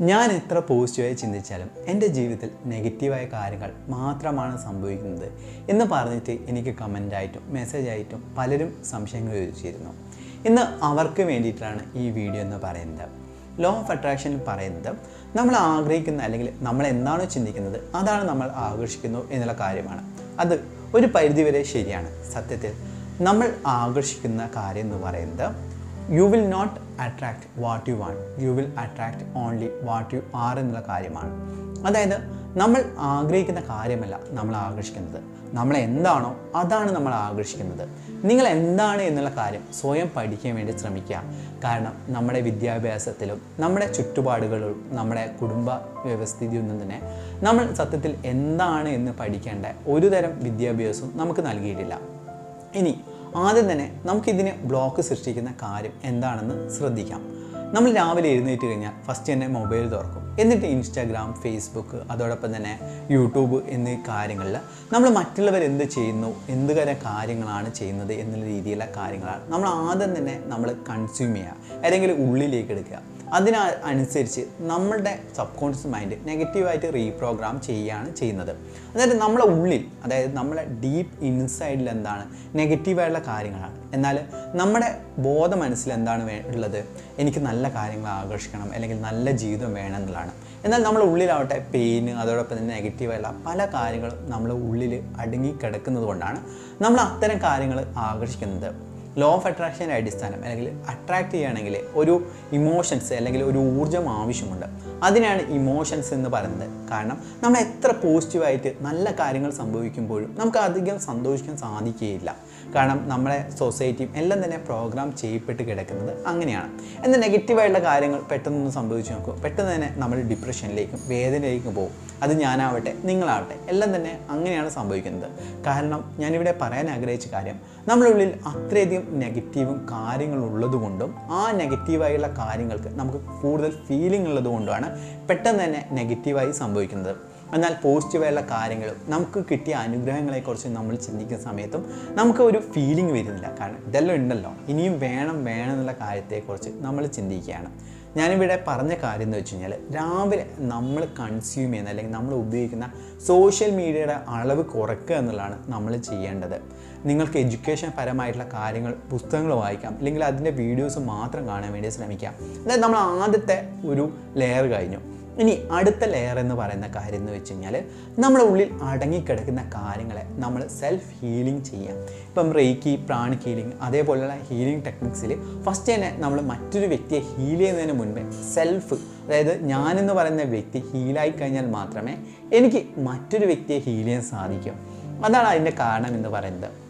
ഞാൻ എത്ര പോസിറ്റീവായി ചിന്തിച്ചാലും എന്റെ ജീവിതത്തിൽ നെഗറ്റീവായ കാര്യങ്ങൾ മാത്രമാണ് സംഭവിക്കുന്നത് എന്ന് പറഞ്ഞിട്ട് എനിക്ക് കമന്റായിട്ടും മെസ്സേജായിട്ടും പലരും സംശയങ്ങൾ ചോദിച്ചിരുന്നു ഇന്ന് അവർക്ക് വേണ്ടിയിട്ടാണ് ഈ വീഡിയോ എന്ന് പറയുന്നത്. ലോ ഓഫ് അട്രാക്ഷനിൽ പറയുന്നത് നമ്മൾ ആഗ്രഹിക്കുന്ന അല്ലെങ്കിൽ നമ്മൾ എന്താണോ ചിന്തിക്കുന്നത് അതാണ് നമ്മൾ ആകർഷിക്കുന്നു എന്നുള്ള കാര്യമാണ്. അത് ഒരു പരിധിവരെ ശരിയാണ്. സത്യത്തിൽ നമ്മൾ ആകർഷിക്കുന്ന കാര്യം എന്ന് പറയുന്നത് you will not attract what you want you will attract only what you are എന്നുള്ള കാര്യമാണ്. അതായത് നമ്മൾ ആഗ്രഹിക്കുന്ന കാര്യമല്ല നമ്മൾ ആകർഷിക്കുന്നത്. നമ്മൾ എന്താണോ അതാണ് നമ്മൾ ആകർഷിക്കുന്നത്. നിങ്ങൾ എന്താണ് എന്നുള്ള കാര്യം സ്വയം പഠിക്കാൻ വേണ്ടി ശ്രമിക്കുക. കാരണം നമ്മുടെ വിദ്യാഭ്യാസത്തിലും നമ്മുടെ ചുറ്റുപാടുകളിലും നമ്മുടെ കുടുംബ വ്യവസ്ഥിതിയൊന്നും തന്നെ നമ്മൾ സത്യത്തിൽ എന്താണ് എന്ന് പഠിക്കേണ്ട ഒരു തരം വിദ്യാഭ്യാസവും നമുക്ക് നൽകിയിട്ടില്ല. ഇനി ആദ്യം തന്നെ നമുക്കിതിന് ബ്ലോക്ക് സൃഷ്ടിക്കുന്ന കാര്യം എന്താണെന്ന് ശ്രദ്ധിക്കാം. നമ്മൾ രാവിലെ എഴുന്നേറ്റ് കഴിഞ്ഞാൽ ഫസ്റ്റ് തന്നെ മൊബൈൽ തുറക്കും. എന്നിട്ട് ഇൻസ്റ്റാഗ്രാം ഫേസ്ബുക്ക് അതോടൊപ്പം തന്നെ യൂട്യൂബ് എന്നീ കാര്യങ്ങളിൽ നമ്മൾ മറ്റുള്ളവർ എന്ത് ചെയ്യുന്നു എന്ത് തരം കാര്യങ്ങളാണ് ചെയ്യുന്നത് എന്നുള്ള രീതിയിലുള്ള കാര്യങ്ങളാണ് നമ്മൾ ആദ്യം തന്നെ നമ്മൾ കൺസ്യൂം ചെയ്യുക. അല്ലെങ്കിൽ ഉള്ളിലേക്ക് എടുക്കുക. അതിന അനുസരിച്ച് നമ്മളുടെ സബ് കോൺഷ്യസ് മൈൻഡ് നെഗറ്റീവായിട്ട് റീപ്രോഗ്രാം ചെയ്യുകയാണ് ചെയ്യുന്നത്. അതായത് നമ്മളെ ഉള്ളിൽ അതായത് നമ്മളെ ഡീപ്പ് ഇൻസൈഡിൽ എന്താണ്? നെഗറ്റീവായിട്ടുള്ള കാര്യങ്ങളാണ്. എന്നാൽ നമ്മുടെ ബോധ മനസ്സിൽ എന്താണ് ഉള്ളത്? എനിക്ക് നല്ല കാര്യങ്ങൾ ആകർഷിക്കണം അല്ലെങ്കിൽ നല്ല ജീവിതം വേണം എന്നുള്ളതാണ്. എന്നാൽ നമ്മുടെ ഉള്ളിലാവട്ടെ പെയിന് അതോടൊപ്പം തന്നെ നെഗറ്റീവായുള്ള പല കാര്യങ്ങളും നമ്മളെ ഉള്ളിൽ അടുങ്ങി കിടക്കുന്നത് കൊണ്ടാണ് നമ്മൾ അത്തരം കാര്യങ്ങൾ ആകർഷിക്കുന്നത്. ലോ ഓഫ് അട്രാക്ഷന്റെ അടിസ്ഥാനം അല്ലെങ്കിൽ അട്രാക്ട് ചെയ്യുകയാണെങ്കിൽ ഒരു ഇമോഷൻസ് അല്ലെങ്കിൽ ഒരു ഊർജം ആവശ്യമുണ്ട്. അതിനാണ് ഇമോഷൻസ് എന്ന് പറയുന്നത്. കാരണം നമ്മൾ എത്ര പോസിറ്റീവായിട്ട് നല്ല കാര്യങ്ങൾ സംഭവിക്കുമ്പോഴും നമുക്ക് അധികം സന്തോഷിക്കാൻ സാധിക്കുകയില്ല. കാരണം നമ്മളെ സൊസൈറ്റിയും എല്ലാം തന്നെ പ്രോഗ്രാം ചെയ്യപ്പെട്ട് കിടക്കുന്നത് അങ്ങനെയാണ്. എന്നാൽ നെഗറ്റീവായിട്ടുള്ള കാര്യങ്ങൾ പെട്ടെന്നൊന്ന് സംഭവിച്ചു നോക്കും. പെട്ടെന്ന് തന്നെ നമ്മൾ ഡിപ്രഷനിലേക്കും വേദനയിലേക്കും പോകും. അത് ഞാനാവട്ടെ നിങ്ങളാവട്ടെ എല്ലാം തന്നെ അങ്ങനെയാണ് സംഭവിക്കുന്നത്. കാരണം ഞാനിവിടെ പറയാൻ ആഗ്രഹിച്ച കാര്യം നമ്മുടെ ഉള്ളിൽ അത്രയധികം നെഗറ്റീവും കാര്യങ്ങൾ ഉള്ളതുകൊണ്ടും ആ നെഗറ്റീവായുള്ള കാര്യങ്ങൾക്ക് നമുക്ക് കൂടുതൽ ഫീലിംഗ് ഉള്ളതുകൊണ്ടാണ് പെട്ടെന്ന് തന്നെ നെഗറ്റീവായി സംഭവിക്കുന്നത്. എന്നാൽ പോസിറ്റീവായുള്ള കാര്യങ്ങളും നമുക്ക് കിട്ടിയ അനുഗ്രഹങ്ങളെക്കുറിച്ച് നമ്മൾ ചിന്തിക്കുന്ന സമയത്തും നമുക്ക് ഒരു ഫീലിംഗ് വരുന്നില്ല. കാരണം ഇതെല്ലാം ഉണ്ടല്ലോ. ഇനിയും വേണം വേണം എന്നുള്ള കാര്യത്തെക്കുറിച്ച് നമ്മൾ ചിന്തിക്കുകയാണ്. ഞാനിവിടെ പറഞ്ഞ കാര്യം എന്ന് വെച്ച് കഴിഞ്ഞാൽ രാവിലെ നമ്മൾ കൺസ്യൂം ചെയ്യുന്ന അല്ലെങ്കിൽ നമ്മൾ ഉപയോഗിക്കുന്ന സോഷ്യൽ മീഡിയയുടെ അളവ് കുറയ്ക്കുക എന്നുള്ളതാണ് നമ്മൾ ചെയ്യേണ്ടത്. നിങ്ങൾക്ക് എഡ്യൂക്കേഷൻ പരമായിട്ടുള്ള കാര്യങ്ങൾ പുസ്തകങ്ങൾ വായിക്കാം. അല്ലെങ്കിൽ അതിന്റെ വീഡിയോസ് മാത്രം കാണാൻ വേണ്ടി ശ്രമിക്കാം. അതായത് നമ്മൾ ആദ്യത്തെ ഒരു ലെയർ കഴിഞ്ഞു. ഇനി അടുത്ത ലെയർ എന്ന് പറയുന്ന കാര്യം എന്ന് വെച്ച് കഴിഞ്ഞാൽ നമ്മുടെ ഉള്ളിൽ അടങ്ങിക്കിടക്കുന്ന കാര്യങ്ങളെ നമ്മൾ സെൽഫ് ഹീലിംഗ് ചെയ്യാം. ഇപ്പം റേക്കി പ്രാണിക് ഹീലിംഗ് അതേപോലെയുള്ള ഹീലിംഗ് ടെക്നിക്സിൽ ഫസ്റ്റ് തന്നെ നമ്മൾ മറ്റൊരു വ്യക്തിയെ ഹീൽ ചെയ്യുന്നതിന് മുൻപേ സെൽഫ് അതായത് ഞാനെന്ന് പറയുന്ന വ്യക്തി ഹീലായി കഴിഞ്ഞാൽ മാത്രമേ എനിക്ക് മറ്റൊരു വ്യക്തിയെ ഹീൽ ചെയ്യാൻ സാധിക്കൂ. അതാണ് അതിന്റെ കാരണം എന്ന് പറയുന്നത്.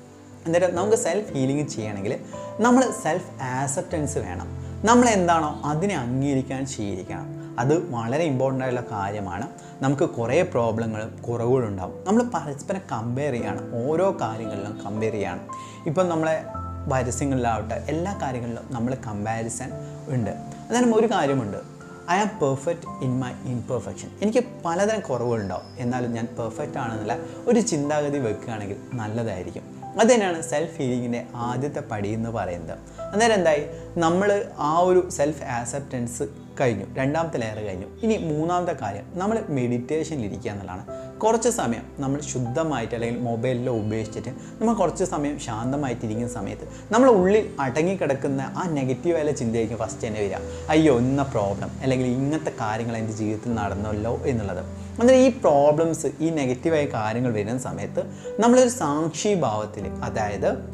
എന്നിട്ട് നമുക്ക് സെൽഫ് ഹീലിംഗ് ചെയ്യണമെങ്കിൽ നമ്മൾ സെൽഫ് ആക്സെപ്റ്റൻസ് വേണം. നമ്മൾ എന്താണോ അതിനെ അംഗീകരിക്കാൻ ശീലിക്കണം. അത് വളരെ ഇമ്പോർട്ടന്റ് ആയിട്ടുള്ള കാര്യമാണ്. നമുക്ക് കുറേ പ്രോബ്ലങ്ങളും കുറവുകളും ഉണ്ടാവും. നമ്മൾ പരസ്പരം കമ്പയർ ചെയ്യാണ്. ഓരോ കാര്യങ്ങളിലും കമ്പയർ ചെയ്യണം. ഇപ്പം നമ്മളെ പരസ്യങ്ങളിലാവട്ടെ എല്ലാ കാര്യങ്ങളിലും നമ്മൾ കമ്പാരിസൺ ഉണ്ട്. അതായത് ഒരു കാര്യമുണ്ട്. I am perfect in my imperfection എനിക്ക് പലതരം കുറവുകളുണ്ടാവും. എന്നാലും ഞാൻ പെർഫെക്റ്റ് ആണെന്നുള്ള ഒരു ചിന്താഗതി വെക്കുകയാണെങ്കിൽ നല്ലതായിരിക്കും. അത് തന്നെയാണ് സെൽഫ് ഹീലിങ്ങിന്റെ ആദ്യത്തെ പടി എന്ന് പറയുന്നത്. അന്നേരം എന്തായി? നമ്മൾ ആ ഒരു സെൽഫ് ആക്സെപ്റ്റൻസ് കഴിഞ്ഞു. രണ്ടാമത്തെ ലെയർ കഴിഞ്ഞു. ഇനി മൂന്നാമത്തെ കാര്യം നമ്മൾ മെഡിറ്റേഷനിൽ ഇരിക്കുക എന്നുള്ളതാണ്. കുറച്ച് സമയം നമ്മൾ ശുദ്ധമായിട്ട് അല്ലെങ്കിൽ മൊബൈലിലോ ഉപേക്ഷിച്ചിട്ട് നമ്മൾ കുറച്ച് സമയം ശാന്തമായിട്ട് ഇരിക്കുന്ന സമയത്ത് നമ്മൾ ഉള്ളിൽ അടങ്ങിക്കിടക്കുന്ന ആ നെഗറ്റീവായ ചിന്തയായിരിക്കും ഫസ്റ്റ് തന്നെ വരിക. അയ്യോ ഇന്ന പ്രോബ്ലം അല്ലെങ്കിൽ ഇങ്ങനത്തെ കാര്യങ്ങൾ എന്റെ ജീവിതത്തിൽ നടന്നല്ലോ എന്നുള്ളത്. അങ്ങനെ ഈ പ്രോബ്ലംസ് ഈ നെഗറ്റീവായ കാര്യങ്ങൾ വരുന്ന സമയത്ത് നമ്മളൊരു സാക്ഷി ഭാവത്തിൽ അതായത്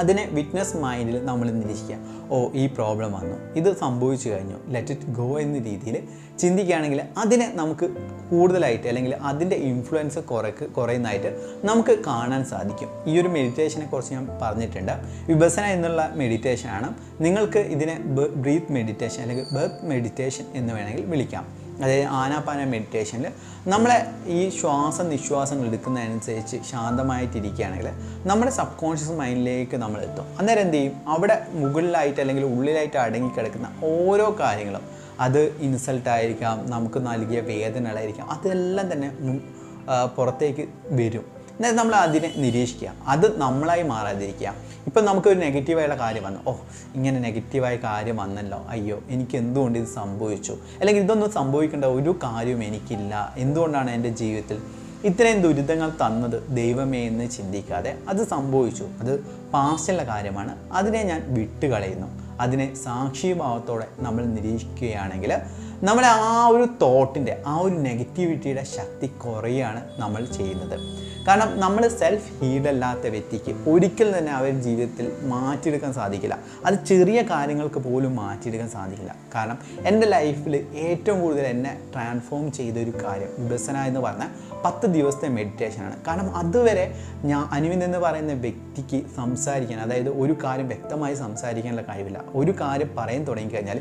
അതിനെ വിറ്റ്നസ് മൈൻഡിൽ നമ്മൾ നിരീക്ഷിക്കുക. ഓ ഈ പ്രോബ്ലം വന്നു. ഇത് സംഭവിച്ചു കഴിഞ്ഞു. ലെറ്റ് ഇറ്റ് ഗോ എന്ന രീതിയിൽ ചിന്തിക്കുകയാണെങ്കിൽ അതിനെ നമുക്ക് കൂടുതലായിട്ട് അല്ലെങ്കിൽ അതിന്റെ ഇൻഫ്ലുവൻസ് കുറയ്ക്ക് കുറയുന്നതായിട്ട് നമുക്ക് കാണാൻ സാധിക്കും. ഈ ഒരു മെഡിറ്റേഷനെ കുറിച്ച് ഞാൻ പറഞ്ഞിട്ടുണ്ട്. വിഭസന എന്നുള്ള മെഡിറ്റേഷനാണ് നിങ്ങൾക്ക് ഇതിനെ ബ്രീത്ത് മെഡിറ്റേഷൻ അല്ലെങ്കിൽ ബർത്ത് മെഡിറ്റേഷൻ എന്ന് വേണമെങ്കിൽ വിളിക്കാം. അതായത് ആനാപാന മെഡിറ്റേഷനിൽ നമ്മളെ ഈ ശ്വാസം നിശ്വാസങ്ങൾ എടുക്കുന്നതനുസരിച്ച് ശാന്തമായിട്ടിരിക്കുകയാണെങ്കിൽ നമ്മുടെ സബ് കോൺഷ്യസ് മൈൻഡിലേക്ക് നമ്മൾ എത്തും. അന്നേരം എന്ത് ചെയ്യും? അവിടെ മുകളിലായിട്ട് അല്ലെങ്കിൽ ഉള്ളിലായിട്ട് അടങ്ങിക്കിടക്കുന്ന ഓരോ കാര്യങ്ങളും അത് ഇൻസൾട്ടായിരിക്കാം നമുക്ക് നൽകിയ വേദനകളായിരിക്കാം അതെല്ലാം തന്നെ പുറത്തേക്ക് വരും. എന്നിട്ട് നമ്മൾ അതിനെ നിരീക്ഷിക്കുക. അത് നമ്മളായി മാറാതിരിക്കുക. ഇപ്പം നമുക്കൊരു നെഗറ്റീവായുള്ള കാര്യം വന്നു. ഓ ഇങ്ങനെ നെഗറ്റീവായ കാര്യം വന്നല്ലോ. അയ്യോ എനിക്ക് എന്തുകൊണ്ട് ഇത് സംഭവിച്ചു? അല്ലെങ്കിൽ ഇതൊന്നും സംഭവിക്കേണ്ട ഒരു കാര്യവും എനിക്കില്ല. എന്തുകൊണ്ടാണ് എന്റെ ജീവിതത്തിൽ ഇത്രയും ദുരിതങ്ങൾ തന്നത് ദൈവമേ എന്ന് ചിന്തിക്കാതെ? അത് സംഭവിച്ചു. അത് പാസ്റ്റുള്ള കാര്യമാണ്. അതിനെ ഞാൻ വിട്ടുകളയുന്നു. അതിനെ സാക്ഷിഭാവത്തോടെ നമ്മൾ നിരീക്ഷിക്കുകയാണെങ്കിൽ നമ്മുടെ ആ ഒരു തോട്ടിന്റെ ആ ഒരു നെഗറ്റിവിറ്റിയുടെ ശക്തി കുറയാണ് നമ്മൾ ചെയ്യുന്നത്. കാരണം നമ്മൾ സെൽഫ് ഹീഡ് അല്ലാത്ത വ്യക്തിക്ക് ഒരിക്കലും തന്നെ അവർ ജീവിതത്തിൽ മാറ്റിയെടുക്കാൻ സാധിക്കില്ല. അത് ചെറിയ കാര്യങ്ങൾക്ക് പോലും മാറ്റിയെടുക്കാൻ സാധിക്കില്ല. കാരണം എന്റെ ലൈഫിൽ ഏറ്റവും കൂടുതൽ എന്നെ ട്രാൻസ്ഫോം ചെയ്തൊരു കാര്യം വിഭസന എന്ന് പറഞ്ഞാൽ പത്ത് ദിവസത്തെ മെഡിറ്റേഷനാണ് കാരണം അതുവരെ ഞാൻ അനുവിൻ എന്ന് പറയുന്ന വ്യക്തിക്ക് സംസാരിക്കാൻ അതായത് ഒരു കാര്യം വ്യക്തമായി സംസാരിക്കാനുള്ള കഴിവില്ല. ഒരു കാര്യം പറയാൻ തുടങ്ങിക്കഴിഞ്ഞാൽ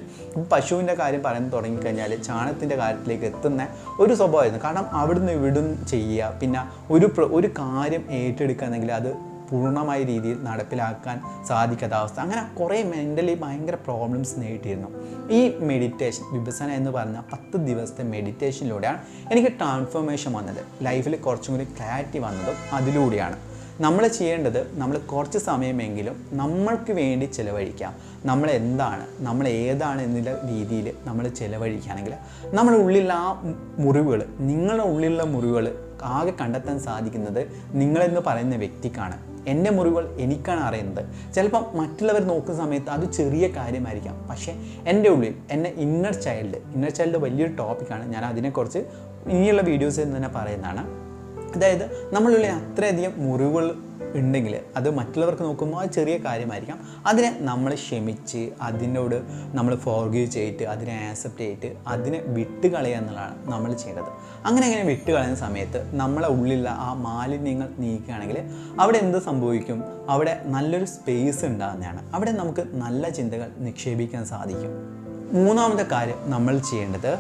പശുവിന്റെ കാര്യം പറയാൻ തുടങ്ങിക്കഴിഞ്ഞാൽ ചാണത്തിന്റെ കാര്യത്തിലേക്ക് എത്തുന്ന ഒരു സ്വഭാവമായിരുന്നു. കാരണം അവിടുന്ന് ഇവിടുന്ന് ചെയ്യുക പിന്നെ ഒരു ഒരു കാര്യം ഏറ്റെടുക്കുകയാണെങ്കിൽ അത് പൂർണമായ രീതിയിൽ നടപ്പിലാക്കാൻ സാധിക്കാത്ത അവസ്ഥ അങ്ങനെ കുറേ മെന്റലി ഭയങ്കര പ്രോബ്ലംസ് നേരിട്ടിരുന്നു. ഈ മെഡിറ്റേഷൻ വിഭസന എന്ന് പറഞ്ഞ പത്ത് ദിവസത്തെ മെഡിറ്റേഷനിലൂടെയാണ് എനിക്ക് ട്രാൻസ്ഫോർമേഷൻ വന്നത്. ലൈഫിൽ കുറച്ചും കൂടി ക്ലാരിറ്റി വന്നതും അതിലൂടെയാണ്. നമ്മൾ ചെയ്യേണ്ടത് നമ്മൾ കുറച്ച് സമയമെങ്കിലും നമ്മൾക്ക് വേണ്ടി ചിലവഴിക്കാം. നമ്മൾ എന്താണ് നമ്മൾ ഏതാണ് എന്നുള്ള രീതിയിൽ നമ്മൾ ചിലവഴിക്കുകയാണെങ്കിൽ നമ്മുടെ ഉള്ളിലുള്ള ആ മുറിവുകൾ നിങ്ങളുടെ ഉള്ളിലുള്ള മുറിവുകൾ ആകെ കണ്ടെത്താൻ സാധിക്കുന്നത് നിങ്ങളെന്ന് പറയുന്ന വ്യക്തിക്കാണ്. എന്റെ മുറിവുകൾ എനിക്കാണ് അറിയുന്നത്. ചിലപ്പം മറ്റുള്ളവർ നോക്കുന്ന സമയത്ത് അത് ചെറിയ കാര്യമായിരിക്കാം. പക്ഷേ എന്റെ ഉള്ളിൽ എന്റെ ഇന്നർ ചൈൽഡ് ഇന്നർ ചൈൽഡ് വലിയൊരു ടോപ്പിക്കാണ് ഞാൻ അതിനെക്കുറിച്ച് ഇനിയുള്ള വീഡിയോസിൽ തന്നെ പറയുന്നതാണ്. അതായത് നമ്മളുള്ളിൽ അത്രയധികം മുറിവുകൾ ഉണ്ടെങ്കിൽ അത് മറ്റുള്ളവർക്ക് നോക്കുമ്പോൾ അത് ചെറിയ കാര്യമായിരിക്കാം. അതിനെ നമ്മൾ ക്ഷമിച്ച് അതിനോട് നമ്മൾ ഫോർഗീവ് ചെയ്തിട്ട് അതിനെ ആക്സെപ്റ്റ് ചെയ്തിട്ട് അതിനെ വിട്ടുകളയുക എന്നുള്ളതാണ് നമ്മൾ ചെയ്യേണ്ടത്. അങ്ങനെ അങ്ങനെ വിട്ടുകളയുന്ന സമയത്ത് നമ്മളെ ഉള്ളിലുള്ള ആ മാലിന്യങ്ങൾ നീക്കുകയാണെങ്കിൽ അവിടെ എന്ത് സംഭവിക്കും? അവിടെ നല്ലൊരു സ്പേസ് ഉണ്ടാകുന്നതാണ്. അവിടെ നമുക്ക് നല്ല ചിന്തകൾ നിക്ഷേപിക്കാൻ സാധിക്കും. മൂന്നാമത്തെ കാര്യം നമ്മൾ ചെയ്യേണ്ടത്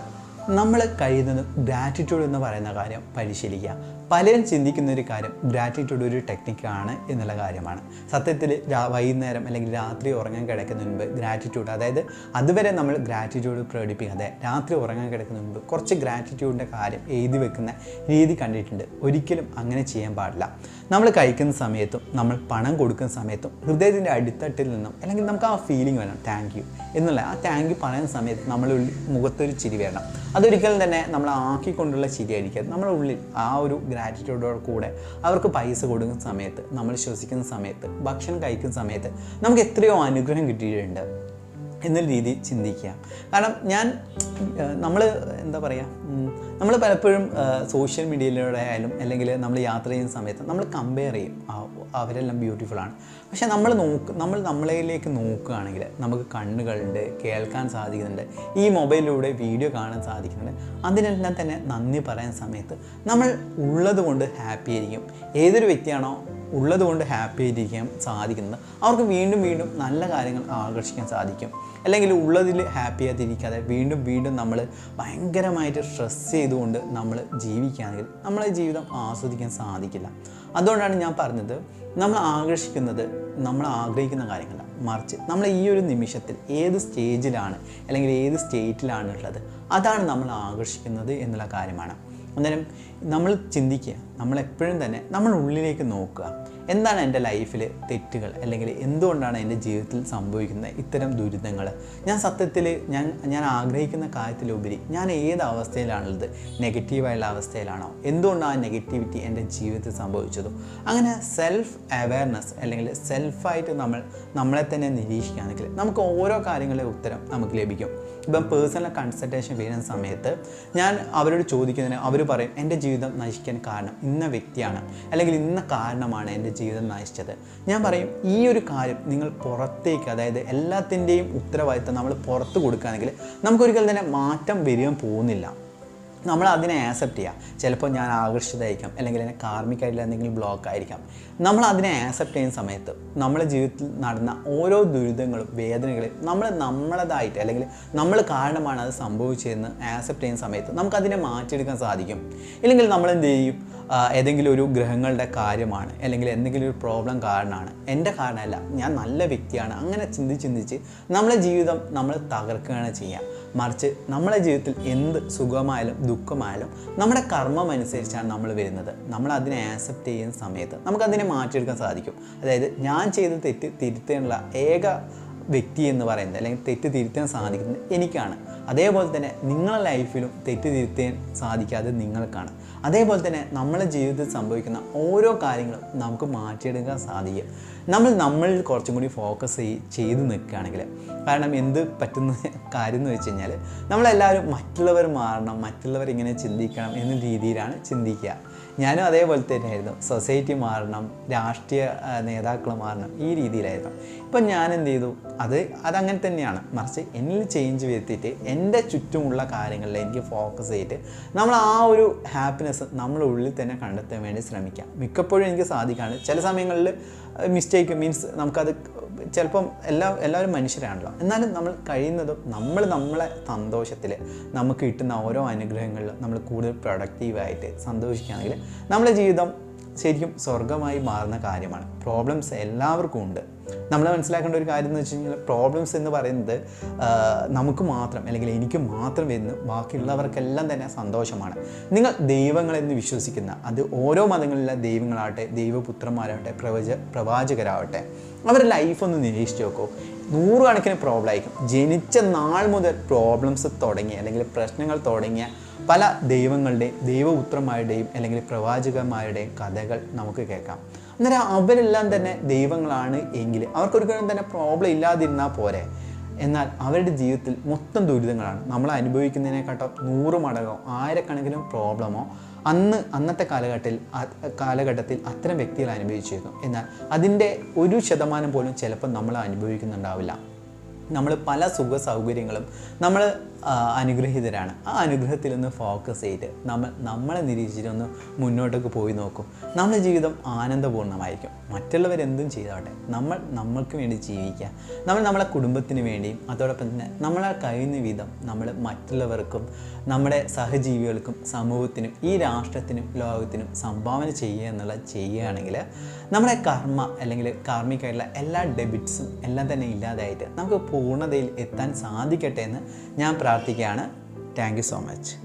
നമ്മൾ കഴിയുന്നത് ഗ്രാറ്റിറ്റ്യൂഡ് എന്ന് പറയുന്ന കാര്യം പരിശീലിക്കുക. പലരും ചിന്തിക്കുന്ന ഒരു കാര്യം ഗ്രാറ്റിറ്റ്യൂഡ് ഒരു ടെക്നിക്കാണ് എന്നുള്ള കാര്യമാണ്. സത്യത്തിൽ വൈകുന്നേരം അല്ലെങ്കിൽ രാത്രി ഉറങ്ങാൻ കിടക്കുന്ന മുൻപ് ഗ്രാറ്റിറ്റ്യൂഡ് അതായത് അതുവരെ നമ്മൾ ഗ്രാറ്റിറ്റ്യൂഡ് പ്രകടിപ്പിക്കാതെ രാത്രി ഉറങ്ങാൻ കിടക്കുന്ന മുൻപ് കുറച്ച് ഗ്രാറ്റിറ്റ്യൂഡിന്റെ കാര്യം എഴുതി വെക്കുന്ന രീതി കണ്ടിട്ടുണ്ട്. ഒരിക്കലും അങ്ങനെ ചെയ്യാൻ പാടില്ല. നമ്മൾ കഴിക്കുന്ന സമയത്തും നമ്മൾ പണം കൊടുക്കുന്ന സമയത്തും ഹൃദയത്തിന്റെ അടിത്തട്ടിൽ നിന്നും അല്ലെങ്കിൽ നമുക്ക് ആ ഫീലിംഗ് വരണം താങ്ക് യു എന്നുള്ള ആ താങ്ക് യു പറയുന്ന സമയത്ത് നമ്മൾ മുഖത്തൊരു ചിരി വരണം. അതൊരിക്കലും തന്നെ നമ്മൾ ആക്കിക്കൊണ്ടുള്ള ചിരിയായിരിക്കും നമ്മുടെ ഉള്ളിൽ ആ ഒരു ഗ്രാറ്റിറ്റ്യൂഡോട് കൂടെ അവർക്ക് പൈസ കൊടുക്കുന്ന സമയത്ത് നമ്മൾ ശ്വസിക്കുന്ന സമയത്ത് ഭക്ഷണം കഴിക്കുന്ന സമയത്ത് നമുക്ക് എത്രയോ അനുഗ്രഹം കിട്ടിയിട്ടുണ്ട്. എന്നുള്ള രീതി ചിന്തിക്കുക. കാരണം ഞാൻ നമ്മൾ എന്താ പറയുക നമ്മൾ പലപ്പോഴും സോഷ്യൽ മീഡിയയിലൂടെ ആയാലും അല്ലെങ്കിൽ നമ്മൾ യാത്ര ചെയ്യുന്ന സമയത്ത് നമ്മൾ കമ്പയർ ചെയ്യും. അവരെല്ലാം ബ്യൂട്ടിഫുൾ ആണ്. പക്ഷേ നമ്മൾ നോക്ക് നമ്മൾ നമ്മളിലേക്ക് നോക്കുകയാണെങ്കിൽ നമുക്ക് കണ്ണുകളുണ്ട് കേൾക്കാൻ സാധിക്കുന്നുണ്ട് ഈ മൊബൈലിലൂടെ വീഡിയോ കാണാൻ സാധിക്കുന്നുണ്ട്. അതിനെല്ലാം തന്നെ നന്ദി പറയാൻ സമയത്ത് നമ്മൾ ഉള്ളത് കൊണ്ട് ഹാപ്പി ആയിരിക്കും. ഏതൊരു വ്യക്തിയാണോ ഉള്ളത് കൊണ്ട് ഹാപ്പി ആയിരിക്കാൻ സാധിക്കുന്നത് അവർക്ക് വീണ്ടും വീണ്ടും നല്ല കാര്യങ്ങൾ ആകർഷിക്കാൻ സാധിക്കും. അല്ലെങ്കിൽ ഉള്ളതിൽ ഹാപ്പി ആയിട്ടിരിക്കാതെ വീണ്ടും വീണ്ടും നമ്മൾ ഭയങ്കരമായിട്ട് സ്ട്രെസ് ചെയ്തുകൊണ്ട് നമ്മൾ ജീവിക്കുകയാണെങ്കിൽ നമ്മളെ ജീവിതം ആസ്വദിക്കാൻ സാധിക്കില്ല. അതുകൊണ്ടാണ് ഞാൻ പറഞ്ഞത് നമ്മൾ ആകർഷിക്കുന്നത് നമ്മൾ ആഗ്രഹിക്കുന്ന കാര്യങ്ങളല്ല മറിച്ച് നമ്മൾ ഈ ഒരു നിമിഷത്തിൽ ഏത് സ്റ്റേജിലാണ് അല്ലെങ്കിൽ ഏത് സ്റ്റേറ്റിലാണ് ഉള്ളത് അതാണ് നമ്മൾ ആകർഷിക്കുന്നത് എന്നുള്ള കാര്യമാണ്. അന്നേരം നമ്മൾ ചിന്തിക്കുക നമ്മൾ എപ്പോഴും തന്നെ നമ്മൾ ഉള്ളിലേക്ക് നോക്കുക. എന്താണ് എന്റെ ലൈഫിൽ തെറ്റുകൾ? അല്ലെങ്കിൽ എന്തുകൊണ്ടാണ് എന്റെ ജീവിതത്തിൽ സംഭവിക്കുന്ന ഇത്തരം ദുരിതങ്ങൾ? ഞാൻ സത്യത്തിൽ ഞാൻ ഞാൻ ആഗ്രഹിക്കുന്ന കാര്യത്തിലുപരി ഞാൻ ഏത് അവസ്ഥയിലാണുള്ളത്? നെഗറ്റീവായുള്ള അവസ്ഥയിലാണോ? എന്തുകൊണ്ടാണ് ആ നെഗറ്റിവിറ്റി എന്റെ ജീവിതത്തിൽ സംഭവിച്ചതോ? അങ്ങനെ സെൽഫ് അവയർനെസ് അല്ലെങ്കിൽ സെൽഫായിട്ട് നമ്മൾ നമ്മളെ തന്നെ നിരീക്ഷിക്കുകയാണെങ്കിൽ നമുക്ക് ഓരോ കാര്യങ്ങളുടെ ഉത്തരം നമുക്ക് ലഭിക്കും. ഇപ്പം പേഴ്സണൽ കൺസൾട്ടേഷൻ വരുന്ന സമയത്ത് ഞാൻ അവരോട് ചോദിക്കുന്നതിന് അവർ പറയും എന്റെ ജീവിതം നശിക്കാൻ കാരണം ഇന്ന വ്യക്തിയാണ് അല്ലെങ്കിൽ ഇന്ന കാരണമാണ് എന്റെ ജീവിതം നശിച്ചത്. ഞാൻ പറയും ഈ ഒരു കാര്യം നിങ്ങൾ പുറത്തേക്ക് അതായത് എല്ലാത്തിന്റെയും ഉത്തരവാദിത്തം നമ്മൾ പുറത്ത് കൊടുക്കുകയാണെങ്കിൽ നമുക്കൊരിക്കലും തന്നെ മാറ്റം വരികയും പോകുന്നില്ല. നമ്മൾ അതിനെ ആക്സെപ്റ്റ് ചെയ്യുക ചിലപ്പോൾ ഞാൻ ആകർഷിതമായിരിക്കാം അല്ലെങ്കിൽ എന്നെ കാർമികമായിട്ടുള്ള എന്തെങ്കിലും ബ്ലോക്ക് ആയിരിക്കാം. നമ്മൾ അതിനെ ആക്സെപ്റ്റ് ചെയ്യുന്ന സമയത്ത് നമ്മുടെ ജീവിതത്തിൽ നടന്ന ഓരോ ദുരിതങ്ങളും വേദനകളും നമ്മൾ നമ്മളതായിട്ട് അല്ലെങ്കിൽ നമ്മൾ കാരണമാണ് അത് സംഭവിച്ചതെന്ന് ആക്സെപ്റ്റ് ചെയ്യുന്ന സമയത്ത് നമുക്കതിനെ മാറ്റിയെടുക്കാൻ സാധിക്കും. ഇല്ലെങ്കിൽ നമ്മൾ എന്ത് ചെയ്യും? ഏതെങ്കിലും ഒരു ഗ്രഹങ്ങളുടെ കാര്യമാണ് അല്ലെങ്കിൽ എന്തെങ്കിലും ഒരു പ്രോബ്ലം കാരണമാണ്. എന്റെ കാരണമല്ല ഞാൻ നല്ല വ്യക്തിയാണ്. അങ്ങനെ ചിന്തിച്ച് ചിന്തിച്ച് നമ്മളെ ജീവിതം നമ്മൾ തകർക്കുകയാണ് ചെയ്യുക മറിച്ച് നമ്മുടെ ജീവിതത്തിൽ എന്ത് സുഖമായാലും ദുഃഖമായാലും നമ്മുടെ കർമ്മം അനുസരിച്ചാണ് നമ്മൾ വരുന്നത്. നമ്മൾ അതിനെ ആക്സെപ്റ്റ് ചെയ്യുന്ന സമയത്ത് നമുക്കതിനെ മാറ്റിയെടുക്കാൻ സാധിക്കും. അതായത് ഞാൻ ചെയ്ത തെറ്റ് തിരുത്താനുള്ള ഏക വ്യക്തി എന്ന് പറയുന്നത് അല്ലെങ്കിൽ തെറ്റ് തിരുത്താൻ സാധിക്കുന്നത് എനിക്കാണ്. അതേപോലെ തന്നെ നിങ്ങളുടെ ലൈഫിലും തെറ്റ് തിരുത്താൻ സാധിക്കാതെ നിങ്ങൾക്കാണ്. അതേപോലെ തന്നെ നമ്മുടെ ജീവിതത്തിൽ സംഭവിക്കുന്ന ഓരോ കാര്യങ്ങളും നമുക്ക് മാറ്റിയെടുക്കാൻ സാധിക്കും. നമ്മൾ നമ്മൾ കുറച്ചും കൂടി ഫോക്കസ് ചെയ്ത് ചെയ്ത് നിൽക്കുകയാണെങ്കിൽ കാരണം എന്ത് പറ്റുന്ന കാര്യം എന്ന് വെച്ച് കഴിഞ്ഞാൽ നമ്മളെല്ലാവരും മറ്റുള്ളവർ മാറണം മറ്റുള്ളവർ ഇങ്ങനെ ചിന്തിക്കണം എന്ന രീതിയിലാണ് ചിന്തിക്കുക. ഞാനും അതേപോലെ തന്നെയായിരുന്നു. സൊസൈറ്റി മാറണം രാഷ്ട്രീയ നേതാക്കൾ മാറണം ഈ രീതിയിലായിരുന്നു. ഇപ്പം ഞാൻ എന്ത് ചെയ്തു? അത് അതങ്ങനെ തന്നെയാണ്. മറിച്ച് എന്നിൽ ചേഞ്ച് വരുത്തിയിട്ട് എന്റെ ചുറ്റുമുള്ള കാര്യങ്ങളിൽ എനിക്ക് ഫോക്കസ് ചെയ്തിട്ട് നമ്മൾ ആ ഒരു ഹാപ്പിനെസ് നമ്മുടെ ഉള്ളിൽ തന്നെ കണ്ടെത്താൻ വേണ്ടി ശ്രമിക്കാം. മിക്കപ്പോഴും എനിക്ക് സാധിക്കാണ്. ചില സമയങ്ങളിൽ മിസ്റ്റേക്ക് മീൻസ് നമുക്കത് ചിലപ്പം എല്ലാ എല്ലാവരും മനുഷ്യരാണല്ലോ. എന്നാലും നമ്മൾ കഴിയുന്നതും നമ്മൾ നമ്മളെ സന്തോഷത്തിൽ നമുക്ക് കിട്ടുന്ന ഓരോ അനുഗ്രഹങ്ങളിലും നമ്മൾ കൂടുതൽ പ്രൊഡക്റ്റീവായിട്ട് സന്തോഷിക്കുകയാണെങ്കിൽ നമ്മുടെ ജീവിതം ശരിക്കും സ്വർഗമായി മാറുന്ന കാര്യമാണ്. പ്രോബ്ലംസ് എല്ലാവർക്കും ഉണ്ട്. നമ്മൾ മനസ്സിലാക്കേണ്ട ഒരു കാര്യം എന്ന് വെച്ച് കഴിഞ്ഞാൽ പ്രോബ്ലംസ് എന്ന് പറയുന്നത് നമുക്ക് മാത്രം അല്ലെങ്കിൽ എനിക്ക് മാത്രം വരുന്നു ബാക്കിയുള്ളവർക്കെല്ലാം തന്നെ സന്തോഷമാണ്. നിങ്ങൾ ദൈവങ്ങളെന്ന് വിശ്വസിക്കുന്ന അത് ഓരോ മതങ്ങളിലെ ദൈവങ്ങളാവട്ടെ ദൈവപുത്രന്മാരാവട്ടെ പ്രവച പ്രവാചകരാവട്ടെ അവരുടെ ലൈഫൊന്ന് നിരീക്ഷിച്ച് നോക്കൂ. നൂറുകണക്കിന് പ്രോബ്ലം ആയിരിക്കും. ജനിച്ച നാൾ മുതൽ പ്രോബ്ലംസ് തുടങ്ങിയ അല്ലെങ്കിൽ പ്രശ്നങ്ങൾ തുടങ്ങിയ പല ദൈവങ്ങളുടെയും ദൈവപുത്രന്മാരുടെയും അല്ലെങ്കിൽ പ്രവാചകന്മാരുടെയും കഥകൾ നമുക്ക് കേൾക്കാം. അന്നേരം അവരെല്ലാം തന്നെ ദൈവങ്ങളാണ് എങ്കിൽ അവർക്കൊരിക്കലും തന്നെ പ്രോബ്ലം ഇല്ലാതിരുന്നാൽ പോരെ. എന്നാൽ അവരുടെ ജീവിതത്തിൽ മൊത്തം ദുരിതങ്ങളാണ്. നമ്മൾ അനുഭവിക്കുന്നതിനെക്കാട്ടോ നൂറ് മടങ്ങോ ആയിരക്കണക്കിനും പ്രോബ്ലമോ അന്ന് അന്നത്തെ കാലഘട്ടത്തിൽ കാലഘട്ടത്തിൽ അത്തരം വ്യക്തികൾ അനുഭവിച്ചിരുന്നു. എന്നാൽ അതിന്റെ ഒരു ശതമാനം പോലും ചിലപ്പോൾ നമ്മൾ അനുഭവിക്കുന്നുണ്ടാവില്ല. നമ്മൾ പല സുഖ സൗകര്യങ്ങളും നമ്മൾ അനുഗ്രഹീതരാണ്. ആ അനുഗ്രഹത്തിൽ ഒന്ന് ഫോക്കസ് ചെയ്ത് നമ്മൾ നമ്മളെ നിരീക്ഷിച്ചൊന്ന് മുന്നോട്ടേക്ക് പോയി നോക്കും. നമ്മുടെ ജീവിതം ആനന്ദപൂർണമായിരിക്കും മറ്റുള്ളവരെന്തും ചെയ്തോട്ടെ. നമ്മൾ നമ്മൾക്ക് വേണ്ടി ജീവിക്കുക. നമ്മൾ നമ്മളെ കുടുംബത്തിന് വേണ്ടിയും അതോടൊപ്പം തന്നെ നമ്മളെ കഴിയുന്ന വിധം നമ്മൾ മറ്റുള്ളവർക്കും നമ്മുടെ സഹജീവികൾക്കും സമൂഹത്തിനും ഈ രാഷ്ട്രത്തിനും ലോകത്തിനും സംഭാവന ചെയ്യുക എന്നുള്ള ചെയ്യുകയാണെങ്കിൽ നമ്മുടെ കർമ്മ അല്ലെങ്കിൽ കാർമ്മികമായിട്ടുള്ള എല്ലാ ഡെബിറ്റ്സും എല്ലാം തന്നെ ഇല്ലാതായിട്ട് നമുക്ക് പൂർണതയിൽ എത്താൻ സാധിക്കട്ടെ എന്ന് ഞാൻ പ്രാർത്ഥിക്കുകയാണ്. Thank you so much